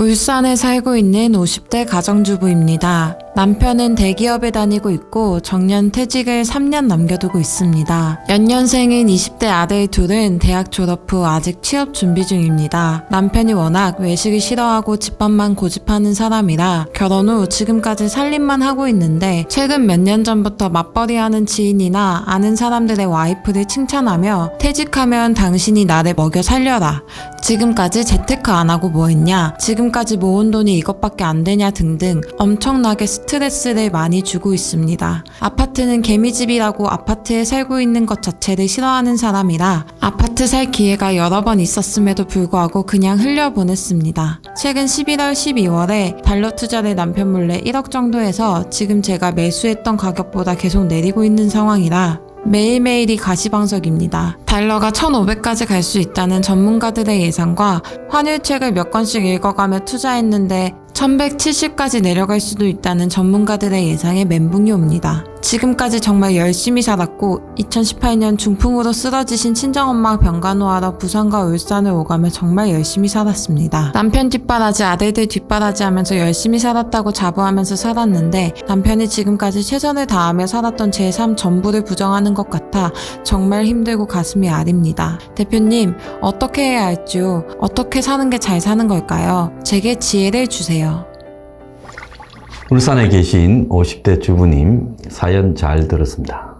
울산에 살고 있는 50대 가정주부입니다. 남편은 대기업에 다니고 있고 정년 퇴직을 3년 남겨두고 있습니다. 연년생인 20대 아들 둘은 대학 졸업 후 아직 취업 준비 중입니다. 남편이 워낙 외식을 싫어하고 집밥만 고집하는 사람이라 결혼 후 지금까지 살림만 하고 있는데 최근 몇 년 전부터 맞벌이하는 지인이나 아는 사람들의 와이프를 칭찬하며 퇴직하면 당신이 나를 먹여 살려라. 지금까지 재테크 안 하고 뭐 했냐? 지금까지 모은 돈이 이것밖에 안 되냐 등등 엄청나게 스트레스를 많이 주고 있습니다. 아파트는 개미집이라고 아파트에 살고 있는 것 자체를 싫어하는 사람이라 아파트 살 기회가 여러 번 있었음에도 불구하고 그냥 흘려보냈습니다. 최근 11월 12월에 달러 투자를 남편 몰래 1억 정도 해서 지금 제가 매수했던 가격보다 계속 내리고 있는 상황이라 매일매일이 가시방석입니다. 달러가 1,500까지 갈 수 있다는 전문가들의 예상과 환율책을 몇 권씩 읽어가며 투자했는데 1170까지 내려갈 수도 있다는 전문가들의 예상에 멘붕이 옵니다. 지금까지 정말 열심히 살았고 2018년 중풍으로 쓰러지신 친정엄마 병간호하러 부산과 울산을 오가며 정말 열심히 살았습니다. 남편 뒷바라지 아들들 뒷바라지 하면서 열심히 살았다고 자부하면서 살았는데 남편이 지금까지 최선을 다하며 살았던 제 삶 전부를 부정하는 것 같아 정말 힘들고 가슴이 아립니다. 대표님 어떻게 해야 할지요? 어떻게 사는 게 잘 사는 걸까요? 제게 지혜를 주세요. 울산에 계신 50대 주부님 사연 잘 들었습니다.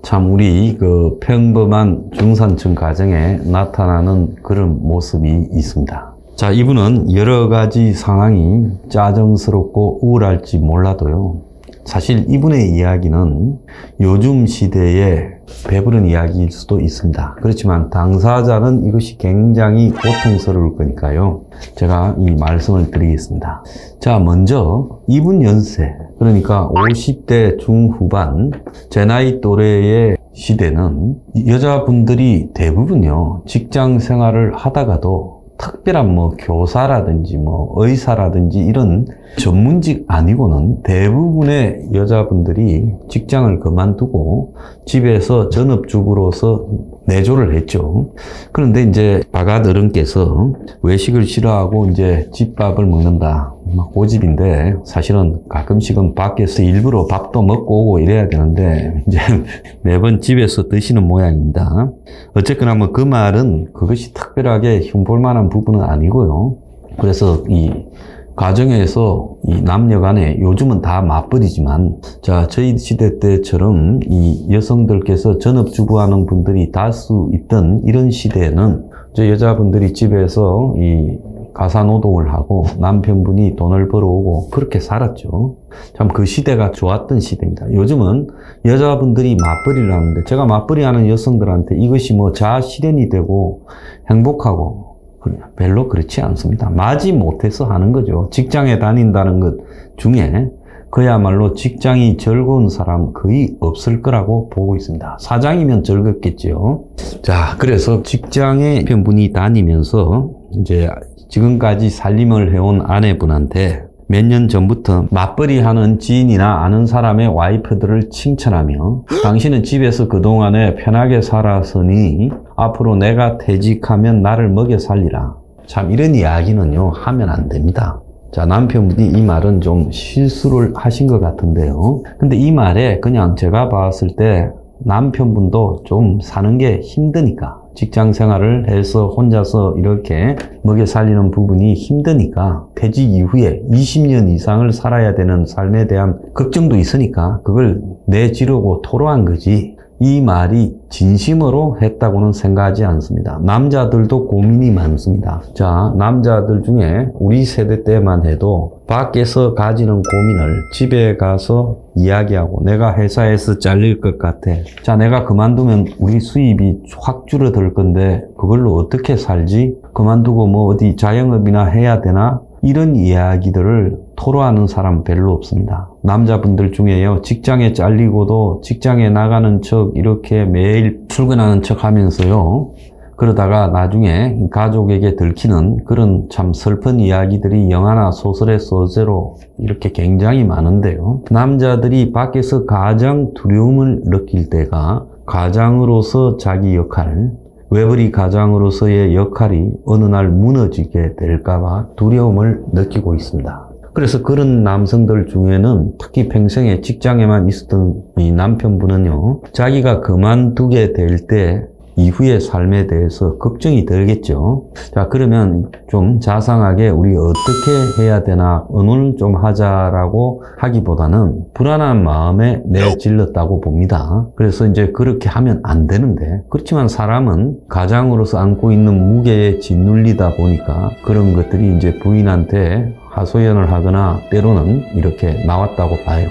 참 우리 그 평범한 중산층 가정에 나타나는 그런 모습이 있습니다. 자, 이분은 여러 가지 상황이 짜증스럽고 우울할지 몰라도요. 사실 이분의 이야기는 요즘 시대에 배부른 이야기일 수도 있습니다. 그렇지만 당사자는 이것이 굉장히 고통스러울 거니까요. 제가 이 말씀을 드리겠습니다. 자, 먼저 이분 연세, 그러니까 50대 중후반, 제 나이 또래의 시대는 여자분들이 대부분요, 직장 생활을 하다가도 특별한 뭐 교사라든지 뭐 의사라든지 이런 전문직 아니고는 대부분의 여자분들이 직장을 그만두고 집에서 전업주부로서 내조를 했죠. 그런데 이제 바가 어른께서 외식을 싫어하고 이제 집밥을 먹는다. 막 고집인데 사실은 가끔씩은 밖에서 일부러 밥도 먹고 오고 이래야 되는데 이제 매번 집에서 드시는 모양입니다. 어쨌거나 뭐 그 말은 그것이 특별하게 흉볼 만한 부분은 아니고요. 그래서 이 가정에서 이 남녀 간에 요즘은 다 맞벌이지만 자 저희 시대 때처럼 이 여성들께서 전업주부하는 분들이 다수 있던 이런 시대에는 저 여자분들이 집에서 이 가사노동을 하고 남편분이 돈을 벌어오고 그렇게 살았죠. 참 그 시대가 좋았던 시대입니다. 요즘은 여자분들이 맞벌이를 하는데 제가 맞벌이 하는 여성들한테 이것이 뭐 자아 실현이 되고 행복하고 별로 그렇지 않습니다. 마지 못해서 하는 거죠. 직장에 다닌다는 것 중에 그야말로 직장이 즐거운 사람 거의 없을 거라고 보고 있습니다. 사장이면 즐겁겠죠. 자, 그래서 직장에 편분이 다니면서 이제 지금까지 살림을 해온 아내분한테 몇 년 전부터 맞벌이 하는 지인이나 아는 사람의 와이프들을 칭찬하며 당신은 집에서 그동안에 편하게 살았으니 앞으로 내가 퇴직하면 나를 먹여 살리라. 참 이런 이야기는요 하면 안 됩니다. 자, 남편분이 이 말은 좀 실수를 하신 것 같은데요. 근데 이 말에 그냥 제가 봤을 때 남편분도 좀 사는 게 힘드니까 직장 생활을 해서 혼자서 이렇게 먹여 살리는 부분이 힘드니까 퇴직 이후에 20년 이상을 살아야 되는 삶에 대한 걱정도 있으니까 그걸 내지르고 토로한 거지 이 말이 진심으로 했다고는 생각하지 않습니다. 남자들도 고민이 많습니다. 자, 남자들 중에 우리 세대 때만 해도 밖에서 가지는 고민을 집에 가서 이야기하고 내가 회사에서 잘릴 것 같아. 자, 내가 그만두면 우리 수입이 확 줄어들 건데 그걸로 어떻게 살지? 그만두고 뭐 어디 자영업이나 해야 되나? 이런 이야기들을 토로하는 사람 별로 없습니다. 남자분들 중에요, 직장에 잘리고도 직장에 나가는 척 이렇게 매일 출근하는 척 하면서요, 그러다가 나중에 가족에게 들키는 그런 참 슬픈 이야기들이 영화나 소설의 소재로 이렇게 굉장히 많은데요. 남자들이 밖에서 가장 두려움을 느낄 때가 가장으로서 자기 역할, 외벌이 가장으로서의 역할이 어느 날 무너지게 될까봐 두려움을 느끼고 있습니다. 그래서 그런 남성들 중에는 특히 평생에 직장에만 있었던 이 남편분은요, 자기가 그만두게 될 때 이후의 삶에 대해서 걱정이 들겠죠. 자, 그러면 좀 자상하게 우리 어떻게 해야 되나, 오늘 좀 하자라고 하기보다는 불안한 마음에 내질렀다고 봅니다. 그래서 이제 그렇게 하면 안 되는데, 그렇지만 사람은 가장으로서 안고 있는 무게에 짓눌리다 보니까 그런 것들이 이제 부인한테 하소연을 하거나 때로는 이렇게 나왔다고 봐요.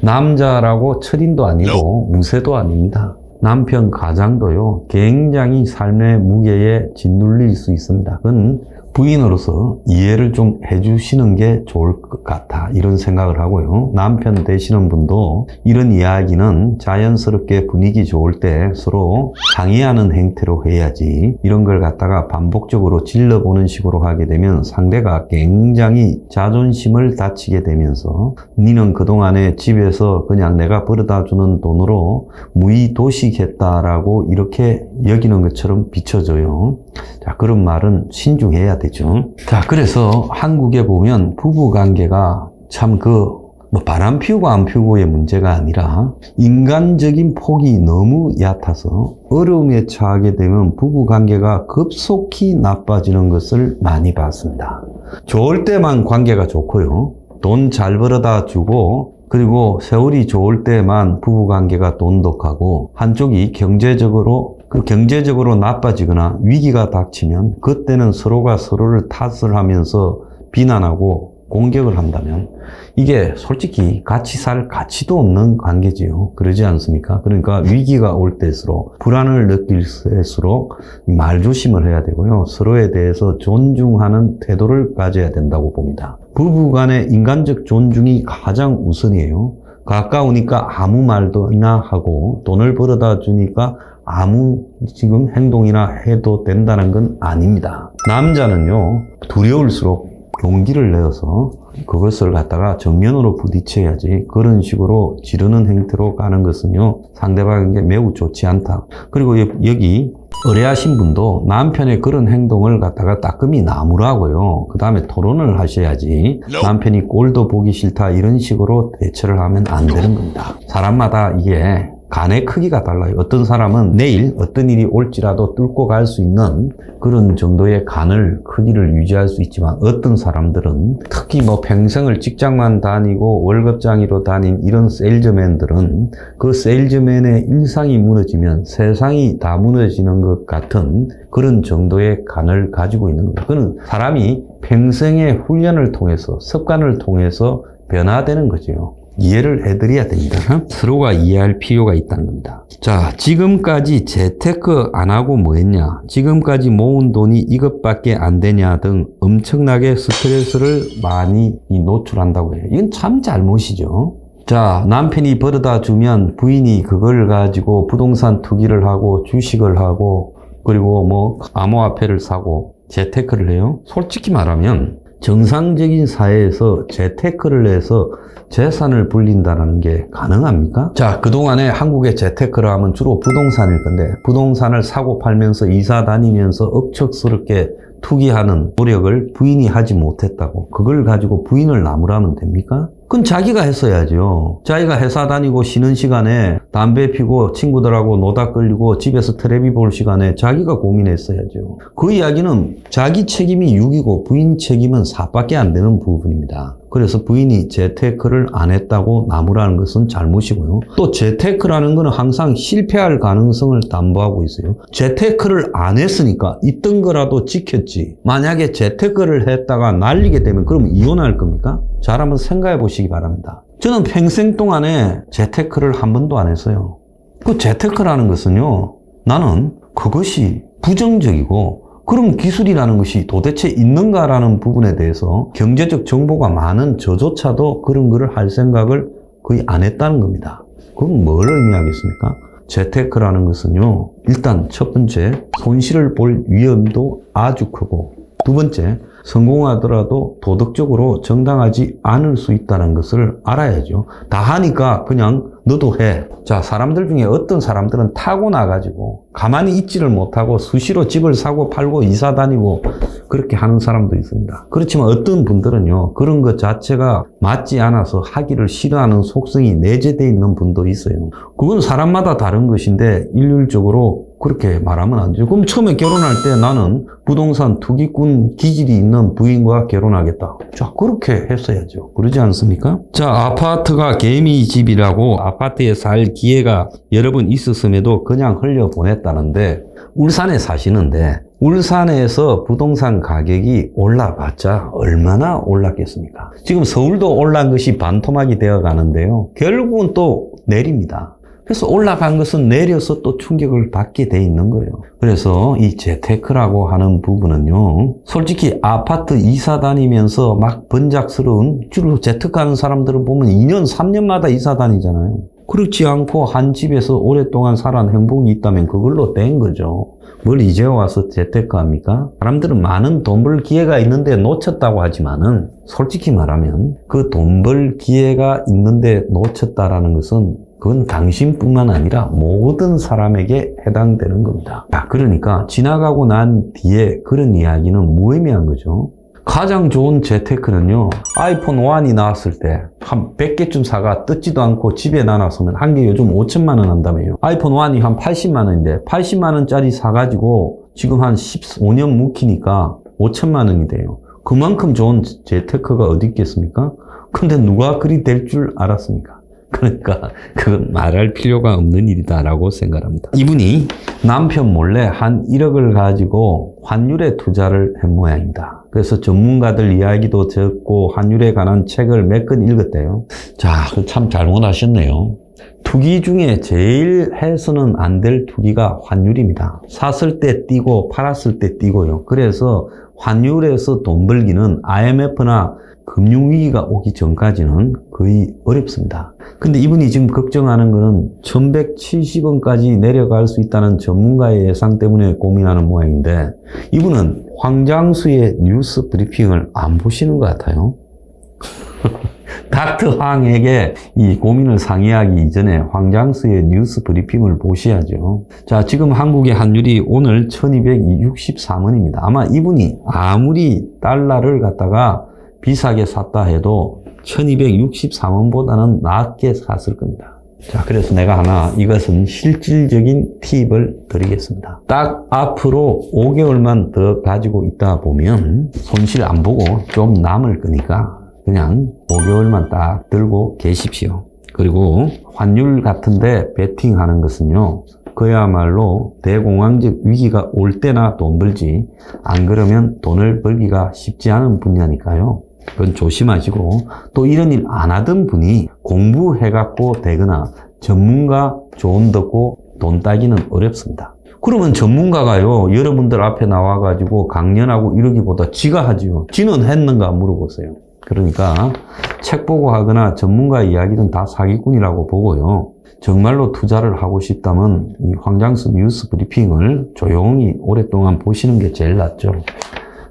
남자라고 철인도 아니고 무쇠도 아닙니다. 남편 가장도요, 굉장히 삶의 무게에 짓눌릴 수 있습니다. 그건 부인으로서 이해를 좀 해주시는 게 좋을 것 같아. 이런 생각을 하고요. 남편 되시는 분도 이런 이야기는 자연스럽게 분위기 좋을 때 서로 상의하는 행태로 해야지. 이런 걸 갖다가 반복적으로 질러보는 식으로 하게 되면 상대가 굉장히 자존심을 다치게 되면서 니는 그동안에 집에서 그냥 내가 벌어다 주는 돈으로 무의도식했다라고 이렇게 여기는 것처럼 비춰져요. 자, 그런 말은 신중해야 되죠. 자, 그래서 한국에 보면 부부 관계가 참 그, 뭐 바람 피우고 안 피우고의 문제가 아니라 인간적인 폭이 너무 얕아서 어려움에 처하게 되면 부부 관계가 급속히 나빠지는 것을 많이 봤습니다. 좋을 때만 관계가 좋고요. 돈 잘 벌어다 주고 그리고 세월이 좋을 때만 부부 관계가 돈독하고 한쪽이 경제적으로 그 경제적으로 나빠지거나 위기가 닥치면 그때는 서로가 서로를 탓을 하면서 비난하고 공격을 한다면 이게 솔직히 같이 살 가치도 없는 관계지요. 그러지 않습니까? 그러니까 위기가 올 때일수록 불안을 느낄수록 말조심을 해야 되고요. 서로에 대해서 존중하는 태도를 가져야 된다고 봅니다. 부부 간의 인간적 존중이 가장 우선이에요. 가까우니까 아무 말도나 하고 돈을 벌어다 주니까 아무 지금 행동이나 해도 된다는 건 아닙니다. 남자는요, 두려울수록 용기를 내어서 그것을 갖다가 정면으로 부딪혀야지 그런 식으로 지르는 행태로 가는 것은요 상대방에게 매우 좋지 않다. 그리고 여- 여기 의뢰하신 분도 남편의 그런 행동을 갖다가 따끔히 나무라고요. 그 다음에 토론을 하셔야지 남편이 꼴도 보기 싫다 이런 식으로 대처를 하면 안 되는 겁니다. 사람마다 이게 간의 크기가 달라요. 어떤 사람은 내일 어떤 일이 올지라도 뚫고 갈 수 있는 그런 정도의 간을 크기를 유지할 수 있지만 어떤 사람들은 특히 뭐 평생을 직장만 다니고 월급장이로 다닌 이런 세일즈맨들은 그 세일즈맨의 일상이 무너지면 세상이 다 무너지는 것 같은 그런 정도의 간을 가지고 있는 겁니다. 그는 사람이 평생의 훈련을 통해서 습관을 통해서 변화되는 거죠. 이해를 해드려야 됩니다. 서로가 이해할 필요가 있다는 겁니다. 자, 지금까지 재테크 안 하고 뭐 했냐? 지금까지 모은 돈이 이것밖에 안 되냐 등 엄청나게 스트레스를 많이 노출한다고 해요. 이건 참 잘못이죠. 자, 남편이 벌어다 주면 부인이 그걸 가지고 부동산 투기를 하고 주식을 하고 그리고 뭐 암호화폐를 사고 재테크를 해요. 솔직히 말하면 정상적인 사회에서 재테크를 해서 재산을 불린다는 게 가능합니까? 자, 그동안에 한국의 재테크를 하면 주로 부동산일 건데, 부동산을 사고 팔면서 이사 다니면서 억척스럽게 투기하는 노력을 부인이 하지 못했다고. 그걸 가지고 부인을 나무라면 됩니까? 그건 자기가 했어야죠. 자기가 회사 다니고 쉬는 시간에 담배 피고 친구들하고 노다 끌리고 집에서 텔레비 볼 시간에 자기가 고민했어야죠. 그 이야기는 자기 책임이 6이고 부인 책임은 4밖에 안 되는 부분입니다. 그래서 부인이 재테크를 안 했다고 나무라는 것은 잘못이고요. 또 재테크라는 것은 항상 실패할 가능성을 담보하고 있어요. 재테크를 안 했으니까 있던 거라도 지켰지. 만약에 재테크를 했다가 날리게 되면 그럼 이혼할 겁니까? 잘 한번 생각해 보시기 바랍니다. 저는 평생 동안에 재테크를 한 번도 안 했어요. 그 재테크라는 것은요, 나는 그것이 부정적이고 그럼 기술이라는 것이 도대체 있는가라는 부분에 대해서 경제적 정보가 많은 저조차도 그런 거를 할 생각을 거의 안 했다는 겁니다. 그건 뭘 의미하겠습니까? 재테크라는 것은요, 일단 첫 번째, 손실을 볼 위험도 아주 크고, 두 번째, 성공하더라도 도덕적으로 정당하지 않을 수 있다는 것을 알아야죠. 다 하니까 그냥 너도 해. 자, 사람들 중에 어떤 사람들은 타고나가지고 가만히 있지를 못하고 수시로 집을 사고 팔고 이사 다니고 그렇게 하는 사람도 있습니다. 그렇지만 어떤 분들은요, 그런 것 자체가 맞지 않아서 하기를 싫어하는 속성이 내재되어 있는 분도 있어요. 그건 사람마다 다른 것인데 일률적으로 그렇게 말하면 안 되죠. 그럼 처음에 결혼할 때 나는 부동산 투기꾼 기질이 있는 부인과 결혼하겠다. 자, 그렇게 했어야죠. 그러지 않습니까? 자, 아파트가 개미 집이라고 아파트에 살 기회가 여러 번 있었음에도 그냥 흘려보냈다는데 울산에 사시는데 울산에서 부동산 가격이 올라봤자 얼마나 올랐겠습니까? 지금 서울도 올란 것이 반토막이 되어 가는데요. 결국은 또 내립니다. 그래서 올라간 것은 내려서 또 충격을 받게 돼 있는 거예요. 그래서 이 재테크라고 하는 부분은요, 솔직히 아파트 이사 다니면서 막 번작스러운 주로 재테크하는 사람들을 보면 2년, 3년마다 이사 다니잖아요. 그렇지 않고 한 집에서 오랫동안 살아온 행복이 있다면 그걸로 된 거죠. 뭘 이제 와서 재테크합니까? 사람들은 많은 돈 벌 기회가 있는데 놓쳤다고 하지만은 솔직히 말하면 그 돈 벌 기회가 있는데 놓쳤다라는 것은 그건 당신뿐만 아니라 모든 사람에게 해당되는 겁니다. 자, 그러니까 지나가고 난 뒤에 그런 이야기는 무의미한 거죠. 가장 좋은 재테크는요, 아이폰 1이 나왔을 때, 한 100개쯤 사가 뜯지도 않고 집에 놔놨으면 한 개 요즘 5천만 원 한다며요. 아이폰 1이 한 80만 원인데, 80만 원짜리 사가지고 지금 한 15년 묵히니까 5천만 원이 돼요. 그만큼 좋은 재테크가 어디 있겠습니까? 근데 누가 그리 될 줄 알았습니까? 그러니까 그건 말할 필요가 없는 일이다라고 생각합니다. 이분이 남편 몰래 한 1억을 가지고 환율에 투자를 한 모양입니다. 그래서 전문가들 이야기도 듣고 환율에 관한 책을 몇 권 읽었대요. 자, 그참 잘못하셨네요. 투기 중에 제일 해서는 안 될 투기가 환율입니다. 샀을 때 뛰고 팔았을 때 뛰고요. 그래서 환율에서 돈 벌기는 IMF나 금융위기가 오기 전까지는 거의 어렵습니다. 근데 이분이 지금 걱정하는 거는 1170원까지 내려갈 수 있다는 전문가의 예상 때문에 고민하는 모양인데 이분은 황장수의 뉴스 브리핑을 안 보시는 것 같아요. 닥터 황에게 이 고민을 상의하기 이전에 황장수의 뉴스 브리핑을 보셔야죠. 자, 지금 한국의 환율이 오늘 1263원입니다. 아마 이분이 아무리 달러를 갖다가 비싸게 샀다 해도 1263원보다는 낮게 샀을 겁니다. 자, 그래서 내가 하나 이것은 실질적인 팁을 드리겠습니다. 딱 앞으로 5개월만 더 가지고 있다 보면 손실 안 보고 좀 남을 거니까 그냥 5개월만 딱 들고 계십시오. 그리고 환율 같은데 베팅하는 것은요. 그야말로 대공황적 위기가 올 때나 돈 벌지 안 그러면 돈을 벌기가 쉽지 않은 분야니까요. 그건 조심하시고 또 이런 일 안 하던 분이 공부해갖고 되거나 전문가 조언 듣고 돈 따기는 어렵습니다. 그러면 전문가가요 여러분들 앞에 나와가지고 강연하고 이러기보다 지가 하지요. 지는 했는가 물어보세요. 그러니까 책 보고 하거나 전문가 이야기는 다 사기꾼이라고 보고요. 정말로 투자를 하고 싶다면 이 황장수 뉴스 브리핑을 조용히 오랫동안 보시는 게 제일 낫죠.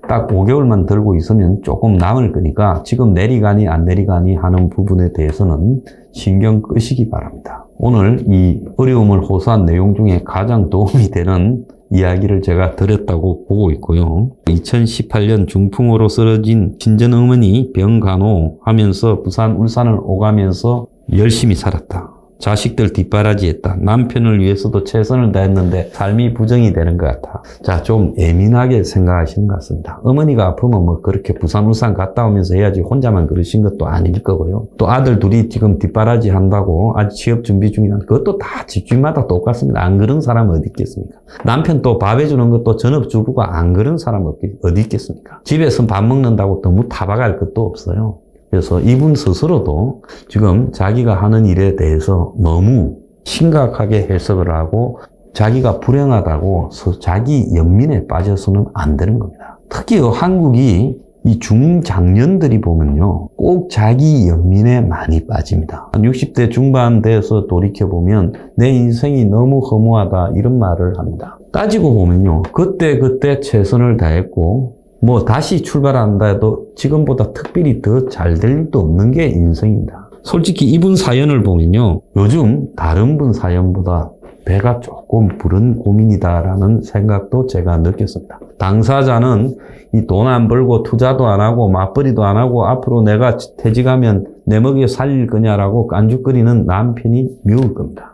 딱 5개월만 들고 있으면 조금 남을 거니까 지금 내리가니 안 내리가니 하는 부분에 대해서는 신경 끄시기 바랍니다. 오늘 이 어려움을 호소한 내용 중에 가장 도움이 되는 이야기를 제가 드렸다고 보고 있고요. 2018년 중풍으로 쓰러진 친전 어머니 병간호 하면서 부산, 울산을 오가면서 열심히 살았다. 자식들 뒷바라지했다. 남편을 위해서도 최선을 다했는데 삶이 부정이 되는 것 같아. 자, 좀 예민하게 생각하시는 것 같습니다. 어머니가 아프면 뭐 그렇게 부산, 울산 갔다 오면서 해야지 혼자만 그러신 것도 아닐 거고요. 또 아들 둘이 지금 뒷바라지 한다고 아직 취업 준비 중이라 그것도 다 집주인마다 똑같습니다. 안 그런 사람 어디 있겠습니까? 남편 또 밥 해주는 것도 전업주부가 안 그런 사람 어디 있겠습니까? 집에서 밥 먹는다고 너무 타박할 것도 없어요. 그래서 이분 스스로도 지금 자기가 하는 일에 대해서 너무 심각하게 해석을 하고 자기가 불행하다고 자기 연민에 빠져서는 안 되는 겁니다. 특히 한국이 이 중장년들이 보면요. 꼭 자기 연민에 많이 빠집니다. 60대 중반 돼서 돌이켜보면 내 인생이 너무 허무하다 이런 말을 합니다. 따지고 보면요. 그때 그때 최선을 다했고 뭐 다시 출발한다 해도 지금보다 특별히 더 잘 될 일도 없는 게 인생입니다. 솔직히 이분 사연을 보면요. 요즘 다른 분 사연보다 배가 조금 부른 고민이다라는 생각도 제가 느꼈습니다. 당사자는 이 돈 안 벌고 투자도 안 하고 맞벌이도 안 하고 앞으로 내가 퇴직하면 내 먹여 살릴 거냐라고 깐죽거리는 남편이 미울 겁니다.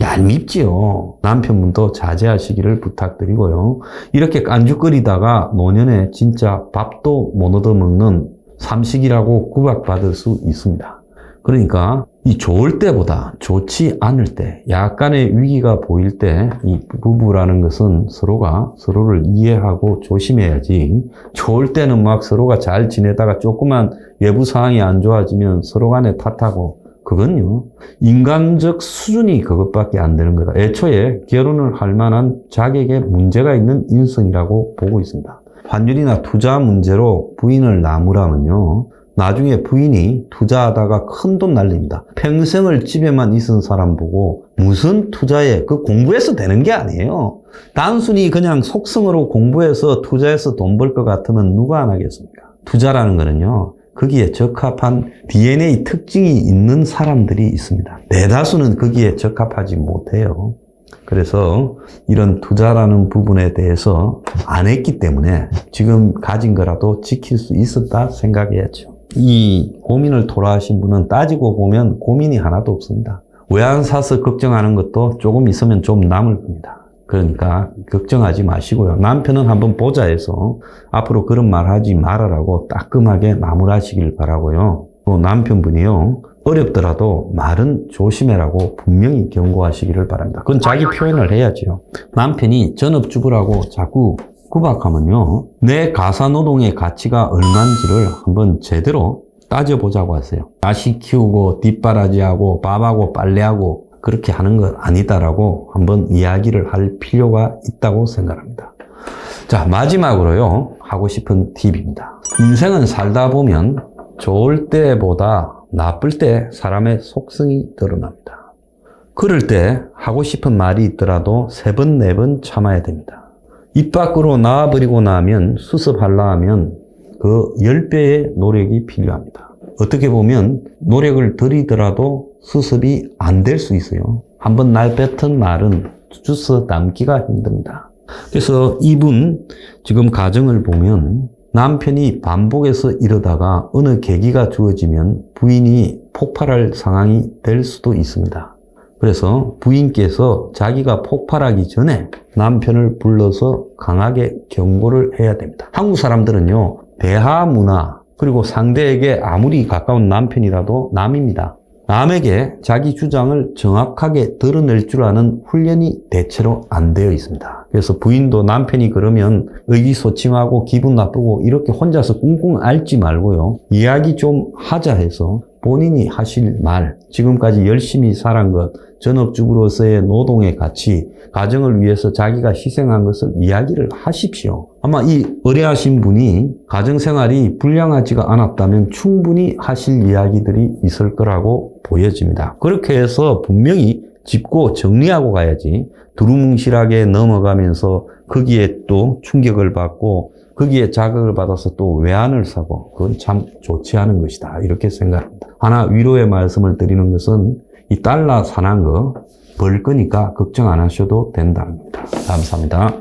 얄밉지요. 남편분도 자제하시기를 부탁드리고요. 이렇게 깐죽거리다가 노년에 진짜 밥도 못 얻어먹는 삼식이라고 구박받을 수 있습니다. 그러니까 이 좋을 때보다 좋지 않을 때, 약간의 위기가 보일 때, 이 부부라는 것은 서로가 서로를 이해하고 조심해야지, 좋을 때는 막 서로가 잘 지내다가 조그만 외부 상황이 안 좋아지면 서로 간에 탓하고, 그건요, 인간적 수준이 그것밖에 안 되는 거다. 애초에 결혼을 할 만한 자격에 문제가 있는 인성이라고 보고 있습니다. 환율이나 투자 문제로 부인을 나무라면요, 나중에 부인이 투자하다가 큰 돈 날립니다. 평생을 집에만 있은 사람 보고 무슨 투자에 그 공부해서 되는 게 아니에요. 단순히 그냥 속성으로 공부해서 투자해서 돈 벌 것 같으면 누가 안 하겠습니까? 투자라는 거는요. 거기에 적합한 DNA 특징이 있는 사람들이 있습니다. 대다수는 거기에 적합하지 못해요. 그래서 이런 투자라는 부분에 대해서 안 했기 때문에 지금 가진 거라도 지킬 수 있었다 생각해야죠. 이 고민을 토로하신 분은 따지고 보면 고민이 하나도 없습니다. 외환 사서 걱정하는 것도 조금 있으면 좀 남을 겁니다. 그러니까 걱정하지 마시고요. 남편은 한번 보자 해서 앞으로 그런 말 하지 말아라고 따끔하게 나무라시길 바라고요. 또 남편분이요. 어렵더라도 말은 조심해라고 분명히 경고하시기를 바랍니다. 그건 자기 표현을 해야죠. 남편이 전업주부라고 자꾸 구박하면요. 내 가사노동의 가치가 얼마인지를 한번 제대로 따져보자고 하세요. 자식 키우고 뒷바라지하고 밥하고 빨래하고 그렇게 하는 것 아니다라고 한번 이야기를 할 필요가 있다고 생각합니다. 자, 마지막으로요. 하고 싶은 팁입니다. 인생은 살다 보면 좋을 때보다 나쁠 때 사람의 속성이 드러납니다. 그럴 때 하고 싶은 말이 있더라도 세 번, 네 번 참아야 됩니다. 입 밖으로 나와버리고 나면 수습하려 하면 그 10배의 노력이 필요합니다. 어떻게 보면 노력을 들이더라도 수습이 안 될 수 있어요. 한번 날 뱉은 말은 주워 담기가 힘듭니다. 그래서 이분 지금 가정을 보면 남편이 반복해서 이러다가 어느 계기가 주어지면 부인이 폭발할 상황이 될 수도 있습니다. 그래서 부인께서 자기가 폭발하기 전에 남편을 불러서 강하게 경고를 해야 됩니다. 한국 사람들은요, 대하 문화, 그리고 상대에게 아무리 가까운 남편이라도 남입니다. 남에게 자기 주장을 정확하게 드러낼 줄 아는 훈련이 대체로 안 되어 있습니다. 그래서 부인도 남편이 그러면 의기소침하고 기분 나쁘고 이렇게 혼자서 꿍꿍 앓지 말고요. 이야기 좀 하자 해서 본인이 하실 말, 지금까지 열심히 살한 것, 전업주부로서의 노동의 가치, 가정을 위해서 자기가 희생한 것을 이야기를 하십시오. 아마 이 의뢰하신 분이 가정생활이 불량하지가 않았다면 충분히 하실 이야기들이 있을 거라고 보여집니다. 그렇게 해서 분명히 짚고 정리하고 가야지 두루뭉실하게 넘어가면서 거기에 또 충격을 받고 거기에 자극을 받아서 또 외환을 사고 그건 참 좋지 않은 것이다 이렇게 생각합니다. 하나 위로의 말씀을 드리는 것은 이 달러 사는 거 벌 거니까 걱정 안 하셔도 된다는 겁니다. 감사합니다.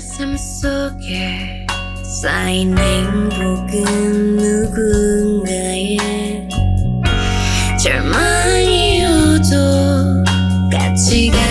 삶 속에 쌓인 행복은 누군가의 절망이어도 같이 가